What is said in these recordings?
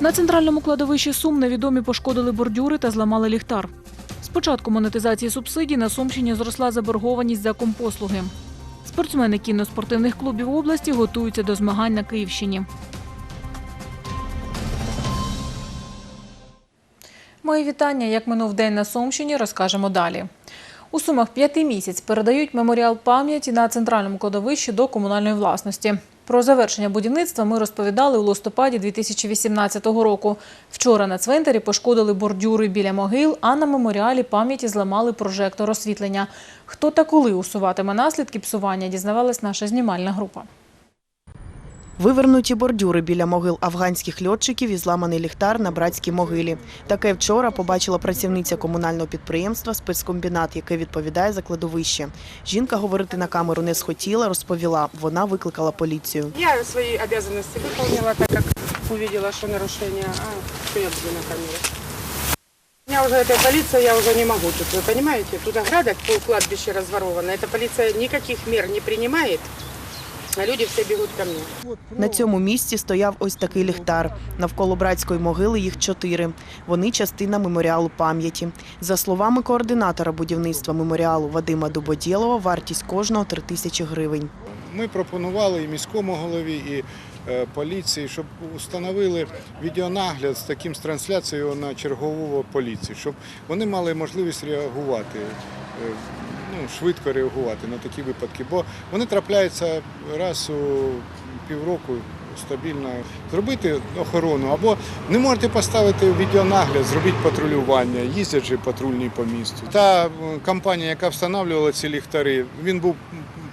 На центральному кладовищі Сум невідомі пошкодили бордюри та зламали ліхтар. З початку монетизації субсидій на Сумщині зросла заборгованість за компослуги. Спортсмени кінно-спортивних клубів області готуються до змагань на Київщині. Мої вітання. Як минув день на Сумщині, розкажемо далі. У Сумах п'ятий місяць передають меморіал пам'яті на центральному кладовищі до комунальної власності. Про завершення будівництва ми розповідали у листопаді 2018 року. Вчора на цвинтарі пошкодили бордюри біля могил, а на меморіалі пам'яті зламали прожектор освітлення. Хто та коли усуватиме наслідки псування, дізнавалась наша знімальна група. Вивернуті бордюри біля могил афганських льотчиків і зламаний ліхтар на братській могилі. Таке вчора побачила працівниця комунального підприємства спецкомбінат, яке відповідає за кладовище. Жінка говорити на камеру не схотіла, розповіла. Вона викликала поліцію. Я свои обязанности выполнила, так как увидела, что нарушение. А что я буду на камере? У меня уже эта полиция, я уже не могу тут, вы понимаете? Тут ограда, пол кладбища разворована. Эта полиция никаких мер не принимает, а люди все бегут ко мне. На цьому місці стояв ось такий ліхтар. Навколо братської могили їх чотири. Вони частина меморіалу пам'яті. За словами координатора будівництва меморіалу Вадима Дубодєлова, вартість кожного три тисячі гривень. Ми пропонували і міському голові, і е, поліції, щоб установили відеонагляд з таким з трансляцією на чергового поліції, щоб вони мали можливість реагувати, е, ну, швидко реагувати на такі випадки. Бо вони трапляються раз у півроку стабільно. Зробити охорону або не можете поставити відеонагляд, зробити патрулювання, їздять же патрульні по місту. Та компанія, яка встановлювала ці ліхтари, він був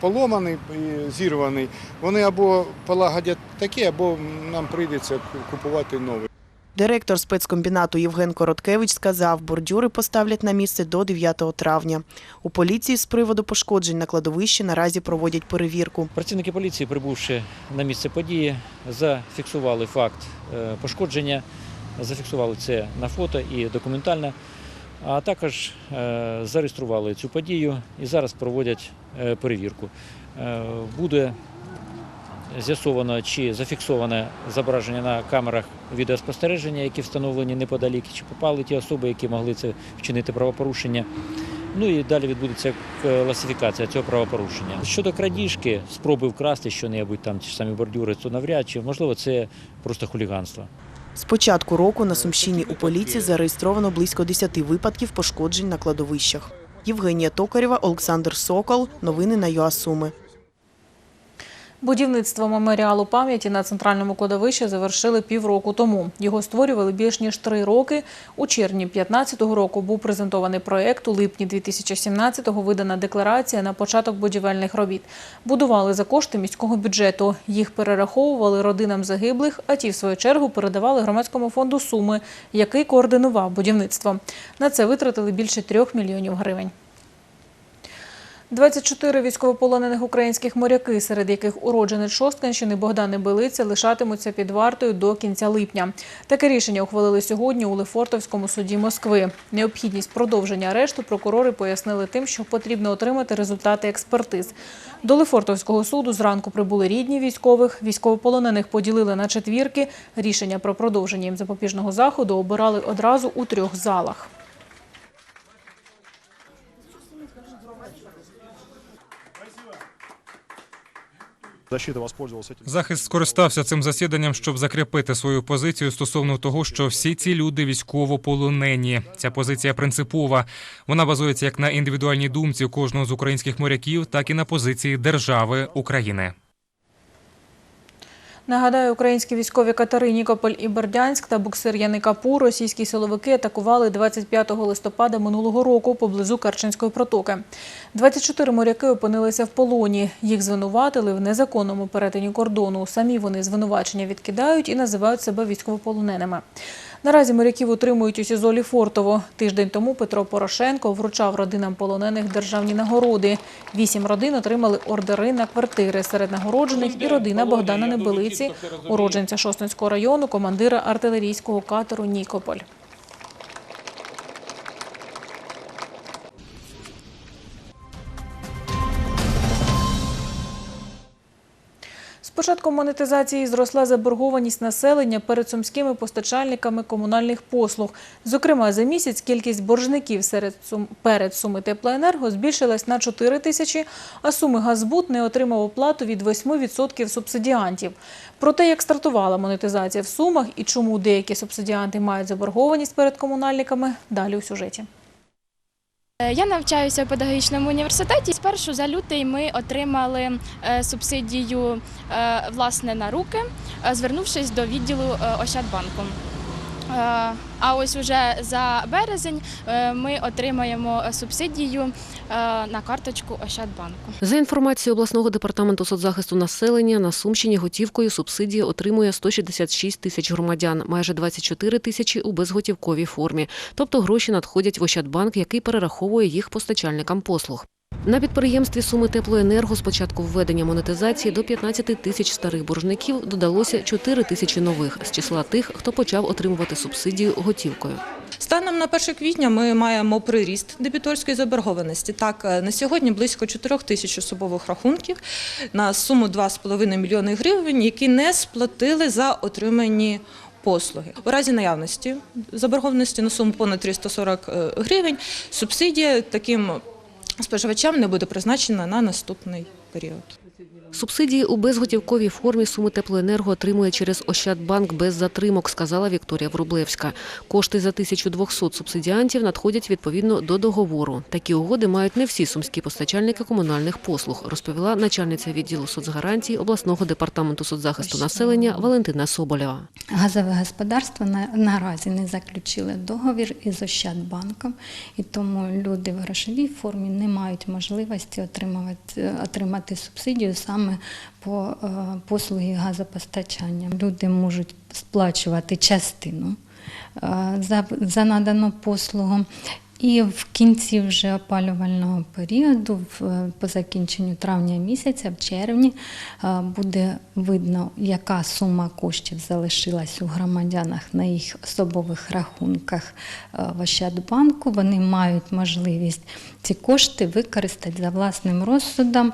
поломаний і зірваний. Вони або полагодять такі, або нам прийдеться купувати нові. Директор спецкомбінату Євген Короткевич сказав, бордюри поставлять на місце до 9 травня. У поліції з приводу пошкоджень на кладовищі наразі проводять перевірку. Працівники поліції, прибувши на місце події, зафіксували факт е, пошкодження, зафіксували це на фото і документально, а також е, зареєстрували цю подію і зараз проводять е, перевірку. Буде з'ясовано, чи зафіксоване зображення на камерах відеоспостереження, які встановлені неподалік, чи попали ті особи, які могли це вчинити правопорушення. Ну і далі відбудеться класифікація цього правопорушення. Щодо крадіжки, спроби вкрасти що-небудь, там ті ж самі бордюри, то навряд чи, можливо, це просто хуліганство. З початку року на Сумщині у поліції зареєстровано близько 10 випадків пошкоджень на кладовищах. Євгенія Токарєва, Олександр Сокол. Новини на ЮАСуми. Будівництво меморіалу пам'яті на центральному кладовищі завершили півроку тому. Його створювали більш ніж три роки. У червні 2015 року був презентований проєкт, у липні 2017-го видана декларація на початок будівельних робіт. Будували за кошти міського бюджету. Їх перераховували родинам загиблих, а ті, в свою чергу, передавали громадському фонду Суми, який координував будівництво. На це витратили більше трьох мільйонів гривень. 24 військовополонених українських моряки, серед яких уродженець Шостканщини Богдан Белиця, лишатимуться під вартою до кінця липня. Таке рішення ухвалили сьогодні у Лефортовському суді Москви. Необхідність продовження арешту прокурори пояснили тим, що потрібно отримати результати експертиз. До Лефортовського суду зранку прибули рідні військових. Військовополонених поділили на четвірки. Рішення про продовження їм запобіжного заходу обирали одразу у трьох залах. Захист скористався цим засіданням, щоб закріпити свою позицію стосовно того, що всі ці люди військовополонені. Ця позиція принципова. Вона базується як на індивідуальній думці кожного з українських моряків, так і на позиції держави України. Нагадаю, українські військові катери Нікополь і Бердянськ та буксир Яникапу російські силовики атакували 25 листопада минулого року поблизу Керченської протоки. 24 моряки опинилися в полоні. Їх звинуватили в незаконному перетині кордону. Самі вони звинувачення відкидають і називають себе військовополоненими. Наразі моряків утримують у СІЗО Ліфортово. Тиждень тому Петро Порошенко вручав родинам полонених державні нагороди. Вісім родин отримали ордери на квартири. Серед нагороджених і родина Богдана Небелиці, уродженця Шостинського району, командира артилерійського катеру Нікополь. Початком монетизації зросла заборгованість населення перед сумськими постачальниками комунальних послуг. Зокрема, за місяць кількість боржників серед сум... перед Суми Теплоенерго збільшилась на 4 тисячі, а Суми Газбуд не отримав оплату від 8% субсидіантів. Про те, як стартувала монетизація в Сумах і чому деякі субсидіанти мають заборгованість перед комунальниками, далі у сюжеті. Е, Я навчаюся в педагогічному університеті. Спершу за лютий ми отримали е, субсидію е, власне на руки, звернувшись до відділу Ощадбанку. Е, А ось уже за березень е, ми отримаємо субсидію е, на карточку Ощадбанку. За інформацією обласного департаменту соцзахисту населення, на Сумщині готівкою субсидії отримує 166 тисяч громадян, майже 24 тисячі у безготівковій формі. Тобто гроші надходять в Ощадбанк, який перераховує їх постачальникам послуг. На підприємстві Суми Теплоенерго з початку введення монетизації до 15 тисяч старих боржників додалося 4 тисячі нових з числа тих, хто почав отримувати субсидію готівкою. Станом на 1 квітня ми маємо приріст дебіторської заборгованості. Так, е, на сьогодні близько 4 тисяч особових рахунків на суму 2,5 мільйони гривень, які не сплатили за отримані послуги. У разі наявності заборгованості на суму понад 340 е, гривень субсидія таким споживачам не буде призначена на наступний період. Субсидії у безготівковій формі Суми Теплоенерго отримує через Ощадбанк без затримок, сказала Вікторія Врублевська. Кошти за 1200 субсидіантів надходять відповідно до договору. Такі угоди мають не всі сумські постачальники комунальних послуг, розповіла начальниця відділу соцгарантій обласного департаменту соцзахисту населення Валентина Соболєва. Газове господарство на, наразі не заключили договір із Ощадбанком, і тому люди в грошовій формі не мають можливості отримувати, отримати субсидію саме по е, послуги газопостачання. Люди можуть сплачувати частину е, за, за надану послугу. І в кінці вже опалювального періоду, в- по закінченню травня місяця, в червні, е, буде видно, яка сума коштів залишилась у громадянах на їх особових рахунках е, в Ощадбанку. Вони мають можливість ці кошти використати за власним розсудом,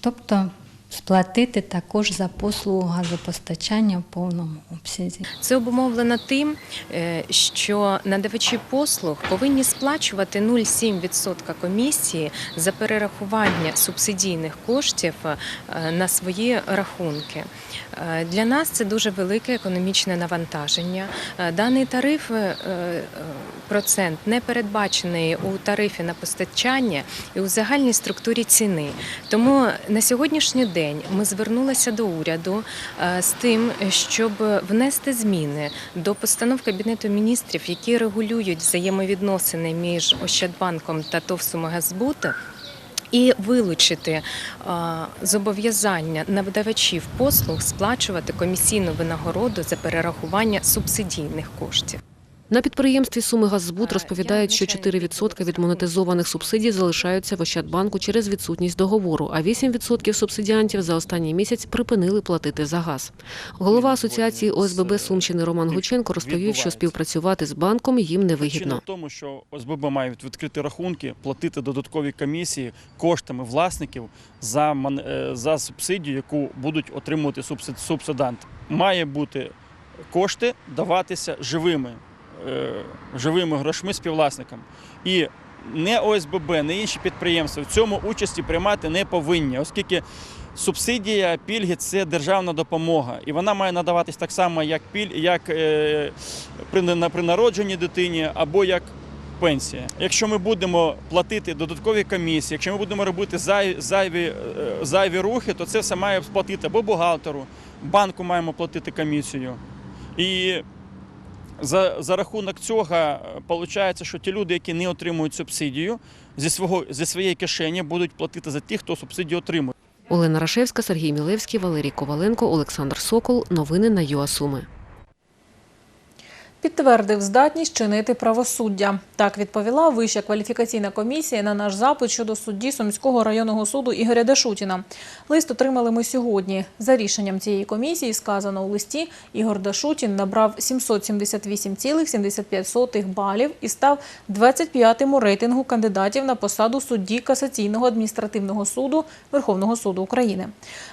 тобто сплатити також за послугу газопостачання в повному обсязі. Це обумовлено тим, е, що надавачі послуг повинні сплачувати 0,7% комісії за перерахування субсидійних коштів е, на свої рахунки. Е, Для нас це дуже велике економічне навантаження. Даний тариф процент не передбачений у тарифі на постачання і у загальній структурі ціни. Тому на сьогоднішній день ми звернулися до уряду е, з тим, щоб внести зміни до постанов Кабінету міністрів, які регулюють взаємовідносини між Ощадбанком та ТОВ «Сумигазбуд», і вилучити е, зобов'язання надавачів послуг сплачувати комісійну винагороду за перерахування субсидійних коштів. На підприємстві Суми Газзбуд розповідають, що 4% від монетизованих субсидій залишаються в Ощадбанку через відсутність договору, а 8% субсидіантів за останній місяць припинили платити за газ. Голова асоціації ОСББ Сумщини Роман Гученко розповів, що співпрацювати з банком їм не Причина вигідно. в тому, що ОСББ мають відкрити рахунки, платити додаткові комісії коштами власників за, е, за субсидію, яку будуть отримувати субсид- субсиданти. Має бути кошти даватися живими, е, живими грошми співвласникам. І не ОСББ, не інші підприємства в цьому участі приймати не повинні, оскільки субсидія, пільги це державна допомога, і вона має надаватись так само, як піль, як е, при, на- при народженні дитині або як пенсія. Якщо ми будемо платити додаткові комісії, якщо ми будемо робити зай- зайві, е, зайві рухи, то це все має сплатити або бухгалтеру, банку маємо платити комісію. І за, за рахунок цього виходить, що ті люди, які не отримують субсидію, зі, свого, зі своєї кишені будуть платити за тих, хто субсидію отримує. Олена Рашевська, Сергій Мілевський, Валерій Коваленко, Олександр Сокол. Новини на ЮАСуми. Підтвердив здатність чинити правосуддя. Так відповіла Вища кваліфікаційна комісія на наш запит щодо судді Сумського районного суду Ігоря Дашутіна. Лист отримали ми сьогодні. За рішенням цієї комісії сказано у листі, Ігор Дашутін набрав 778,75 балів і став 25-м у рейтингу кандидатів на посаду судді Касаційного адміністративного суду Верховного суду України.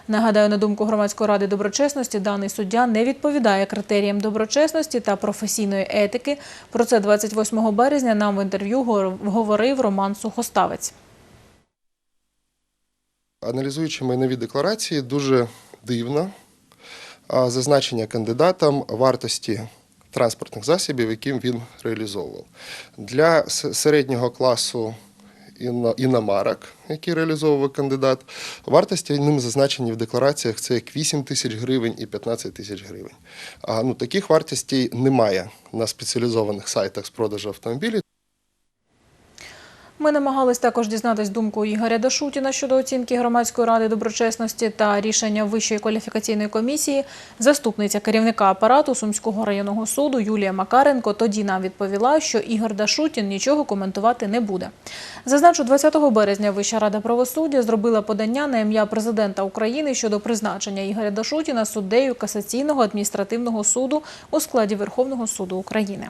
Нагадаю, на думку громадської ради доброчесності, даний суддя не відповідає критеріям доброчесності та професійної етики. Про це 28 березня нам в інтерв'ю говорив Роман Сухоставець. Аналізуючи майнові декларації, дуже дивно зазначення кандидатам вартості транспортних засобів, яким він реалізовував. Для середнього класу іномарок, які реалізовував кандидат, вартості ним зазначені в деклараціях це як 8 тисяч гривень і 15 тисяч гривень. А, ну, таких вартостей немає на спеціалізованих сайтах з продажу автомобілів. Ми намагались також дізнатись думку Ігоря Дашутіна щодо оцінки громадської ради доброчесності та рішення Вищої кваліфікаційної комісії. Заступниця керівника апарату Сумського районного суду Юлія Макаренко тоді нам відповіла, що Ігор Дашутін нічого коментувати не буде. Зазначу, 20 березня Вища рада правосуддя зробила подання на ім'я президента України щодо призначення Ігоря Дашутіна суддею касаційного адміністративного суду у складі Верховного суду України.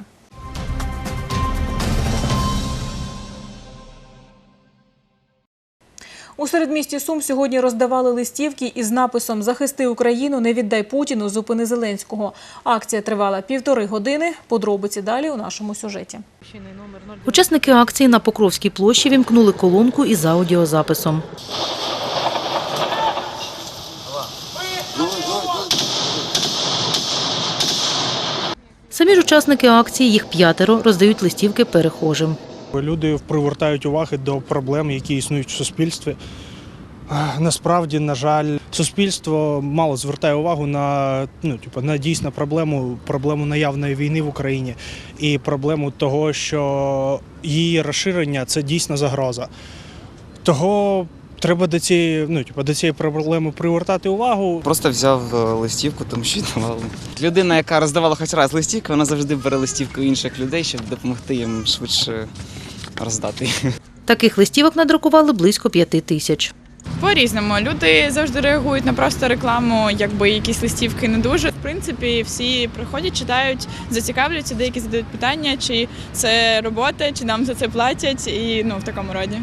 У середмісті Сум сьогодні роздавали листівки із написом Захисти Україну, не віддай Путіну, зупини Зеленського. Акція тривала півтори години. Подробиці далі у нашому сюжеті. Учасники акції на Покровській площі вімкнули колонку із аудіозаписом. Самі ж учасники акції, їх п'ятеро, роздають листівки перехожим. Люди привертають уваги до проблем, які існують в суспільстві. Насправді, на жаль, суспільство мало звертає увагу на ну, типу, на дійсно проблему, проблему наявної війни в Україні і проблему того, що її розширення це дійсно загроза. Того треба до цієї, ну, типу, до цієї проблеми привертати увагу. Просто взяв е, листівку, тому що давали. Людина, яка роздавала хоч раз листівки, вона завжди бере листівку інших людей, щоб допомогти їм швидше роздати. Таких листівок надрукували близько п'яти тисяч. По-різному. Люди завжди реагують на просто рекламу, якби якісь листівки не дуже. В принципі, всі приходять, читають, зацікавлюються, деякі задають питання, чи це робота, чи нам за це платять, і ну в такому роді.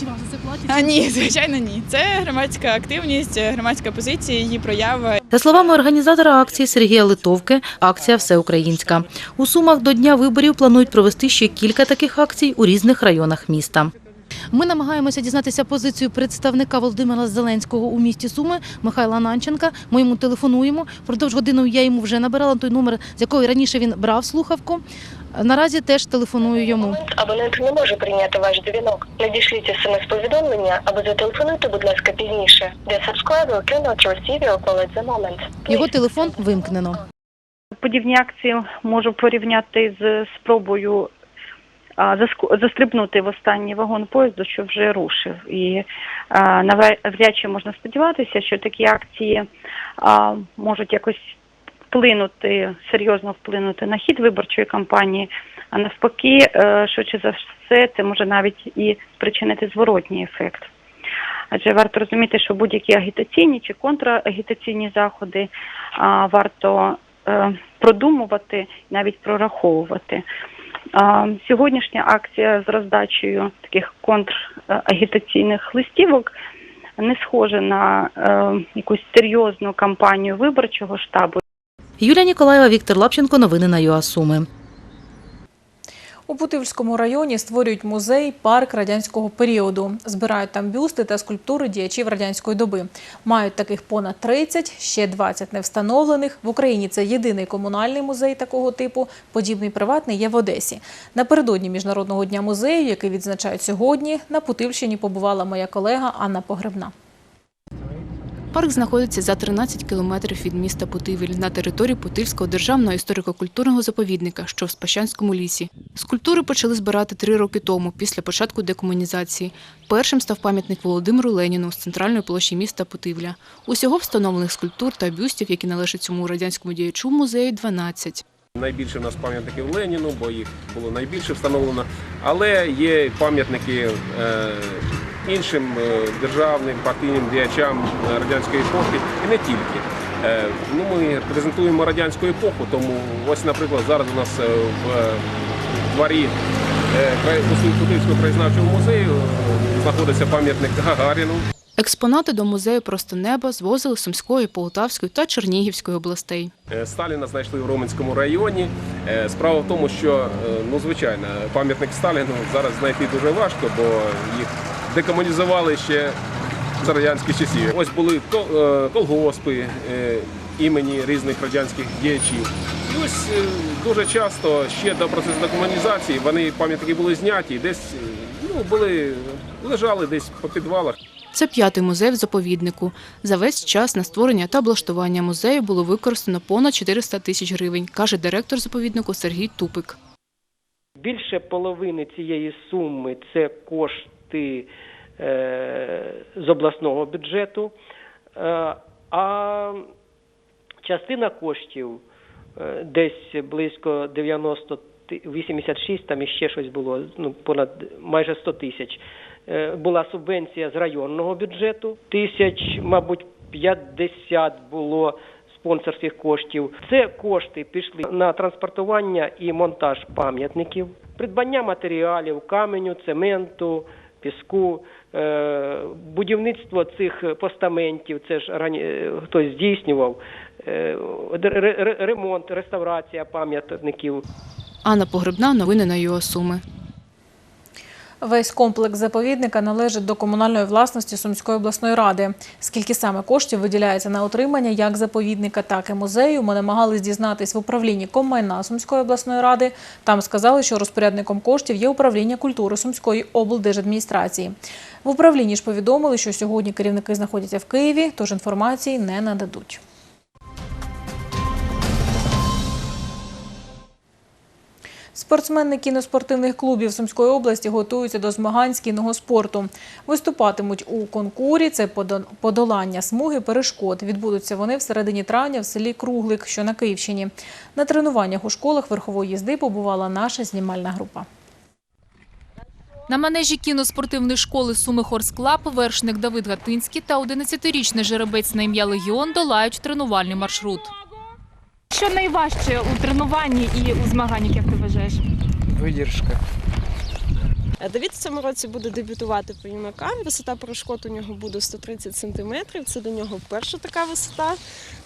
Чи вам за це платять? А ні, звичайно, ні. Це громадська активність, громадська позиція, її проява. За словами організатора акції Сергія Литовки, акція всеукраїнська. У Сумах до дня виборів планують провести ще кілька таких акцій у різних районах міста. Ми намагаємося дізнатися позицію представника Володимира Зеленського у місті Суми Михайла Нанченка. Ми йому телефонуємо. Продовж години я йому вже набирала той номер, з якої раніше він брав слухавку. Наразі теж телефоную йому. Абонент не може прийняти ваш дзвінок. Надішліть смс-повідомлення або зателефонуйте, будь ласка, пізніше. The subscriber cannot receive your call at the moment. Його телефон вимкнено. Подібні акції можу порівняти з спробою застрибнути в останній вагон поїзду, що вже рушив. І навряд чи можна сподіватися, що такі акції можуть якось вплинути, серйозно вплинути на хід виборчої кампанії. А навпаки, е, швидше за все, це може навіть і спричинити зворотній ефект. Адже варто розуміти, що будь-які агітаційні чи контрагітаційні заходи а, варто е, продумувати, навіть прораховувати. Сьогоднішня акція з роздачею таких контрагітаційних листівок не схожа на е, якусь серйозну кампанію виборчого штабу. Юлія Ніколаєва, Віктор Лапченко. Новини на ЮАСуми. У Путивльському районі створюють музей парк радянського періоду. Збирають там бюсти та скульптури діячів радянської доби. Мають таких понад 30, ще 20 не встановлених. В Україні це єдиний комунальний музей такого типу. Подібний приватний є в Одесі. Напередодні міжнародного дня музею, який відзначають сьогодні, на Путивщині побувала моя колега Анна Погребна. Парк знаходиться за 13 кілометрів від міста Путивіль на території Путильського державного історико-культурного заповідника, що в Спащанському лісі. Скульптури почали збирати три роки тому, після початку декомунізації. Першим став пам'ятник Володимиру Леніну з центральної площі міста Путивля. Усього встановлених скульптур та бюстів, які належать цьому радянському діячу, музею 12. Найбільше в нас пам'ятників Леніну, бо їх було найбільше встановлено. Але є пам'ятники е, іншим е, державним партійним діячам радянської епохи і не тільки. Е, ну, ми презентуємо радянську епоху, тому ось, наприклад, зараз у нас е, в дворі е, краєзнавчого музею знаходиться пам'ятник Гагаріну. Експонати до музею Просто неба звозили Сумської, Полтавської та Чернігівської областей. Сталіна знайшли в Роменському районі. Справа в тому, що ну звичайно, пам'ятник Сталіну зараз знайти дуже важко, бо їх декомунізували ще з радянських часів. Ось були е, колгоспи е, імені різних радянських діячів. І ось е, дуже часто ще до процесу декомунізації вони пам'ятники були зняті, десь ну, були лежали десь по підвалах. Це п'ятий музей в заповіднику. За весь час на створення та облаштування музею було використано понад 400 тисяч гривень, каже директор заповіднику Сергій Тупик. Більше половини цієї суми це кошти е, з обласного бюджету, е, а частина коштів е, десь близько 90 86, там іще щось було, ну, понад майже 100 тисяч. Була субвенція з районного бюджету, тисяч, мабуть, 50 було спонсорських коштів. Це кошти пішли на транспортування і монтаж пам'ятників, придбання матеріалів, каменю, цементу, піску, е, будівництво цих постаментів. Це ж рані- е, хтось здійснював, е, ре- ре- ремонт, реставрація пам'ятників. Анна Погребна, новини на ЮАСуми. Весь комплекс заповідника належить до комунальної власності Сумської обласної ради. Скільки саме коштів виділяється на утримання як заповідника, так і музею, ми намагались дізнатись в управлінні коммайна Сумської обласної ради. Там сказали, що розпорядником коштів є управління культури Сумської облдержадміністрації. В управлінні ж повідомили, що сьогодні керівники знаходяться в Києві, тож інформації не нададуть. Спортсмени кіноспортивних клубів Сумської області готуються до змагань з кінного спорту. Виступатимуть у конкурі. Це подолання смуги перешкод. Відбудуться вони в середині травня в селі Круглик, що на Київщині. На тренуваннях у школах верхової їзди побувала наша знімальна група. На манежі кіноспортивної школи Суми Хорс Клаб вершник Давид Гатинський та 11-річний жеребець на ім'я Легіон долають тренувальний маршрут. Що найважче у тренуванні і у змаганнях, як ти вважаєш? Видержка. Е, Давід в цьому році буде дебютувати по юнакам. Висота перешкод у нього буде 130 сантиметрів. Це до нього перша така висота.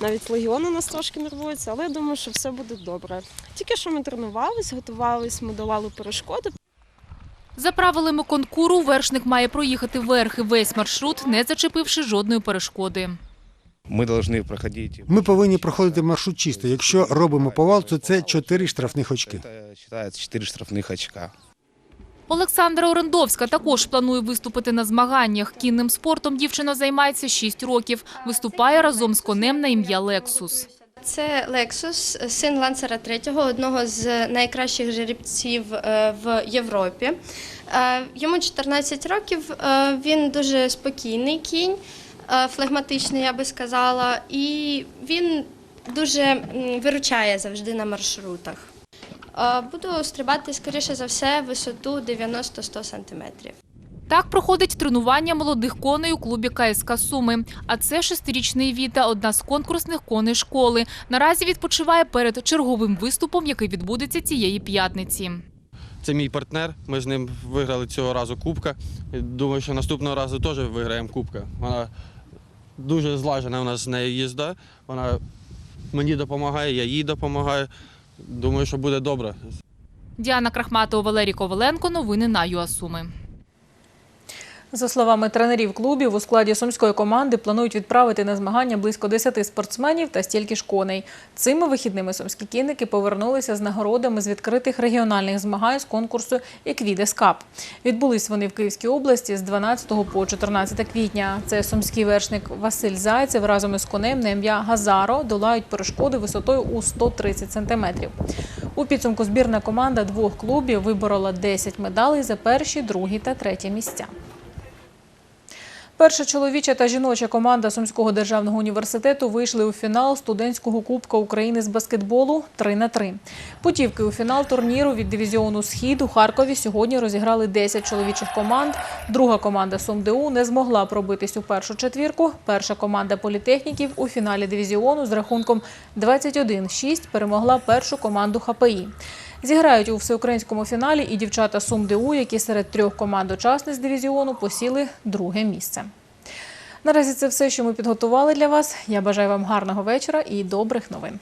Навіть легіон у нас трошки нервується, але я думаю, що все буде добре. Тільки що ми тренувались, готувались, ми долали перешкоди. За правилами конкуру, вершник має проїхати верхи весь маршрут, не зачепивши жодної перешкоди. Ми повинні проходити. Ми повинні проходити маршрут чисто. Якщо робимо повал, то це 4 штрафних очки. Вважається 4 штрафних очка. Олександра Орендовська також планує виступити на змаганнях. Кінним спортом дівчина займається 6 років. Виступає разом з конем на ім'я Лексус. Це Лексус, син ланцера третього, одного з найкращих жеребців е, в Європі. Е, Йому 14 років. е, Він дуже спокійний кінь, флегматичний, я би сказала, і він дуже виручає завжди на маршрутах. Е, Буду стрибати, скоріше за все, висоту 90-100 сантиметрів. Так проходить тренування молодих коней у клубі КСК Суми. А це шестирічний Віта, одна з конкурсних коней школи. Наразі відпочиває перед черговим виступом, який відбудеться цієї п'ятниці. Це мій партнер. Ми з ним виграли цього разу кубка. Думаю, що наступного разу теж виграємо кубка. Вона дуже злажена у нас з нею їзда. Вона мені допомагає, я їй допомагаю. Думаю, що буде добре. Діана Крахматова, Валерій Коваленко. Новини на ЮАСуми. За словами тренерів клубів, у складі сумської команди планують відправити на змагання близько 10 спортсменів та стільки ж коней. Цими вихідними сумські кінники повернулися з нагородами з відкритих регіональних змагань з конкурсу «Еквідес Кап». Відбулись вони в Київській області з 12 по 14 квітня. Це сумський вершник Василь Зайцев разом із конем на ім'я Газаро долають перешкоди висотою у 130 сантиметрів. У підсумку збірна команда двох клубів виборола 10 медалей за перші, другі та треті місця. Перша чоловіча та жіноча команда Сумського державного університету вийшли у фінал студентського кубка України з баскетболу 3 на 3 Путівки у фінал турніру від дивізіону Схід у Харкові сьогодні розіграли 10 чоловічих команд. Друга команда СумДУ не змогла пробитись у першу четвірку. Перша команда політехніків у фіналі дивізіону з рахунком 21-6 перемогла першу команду ХПІ. Зіграють у всеукраїнському фіналі і дівчата СумДУ, які серед трьох команд учасниць дивізіону посіли друге місце. Наразі це все, що ми підготували для вас. Я бажаю вам гарного вечора і добрих новин.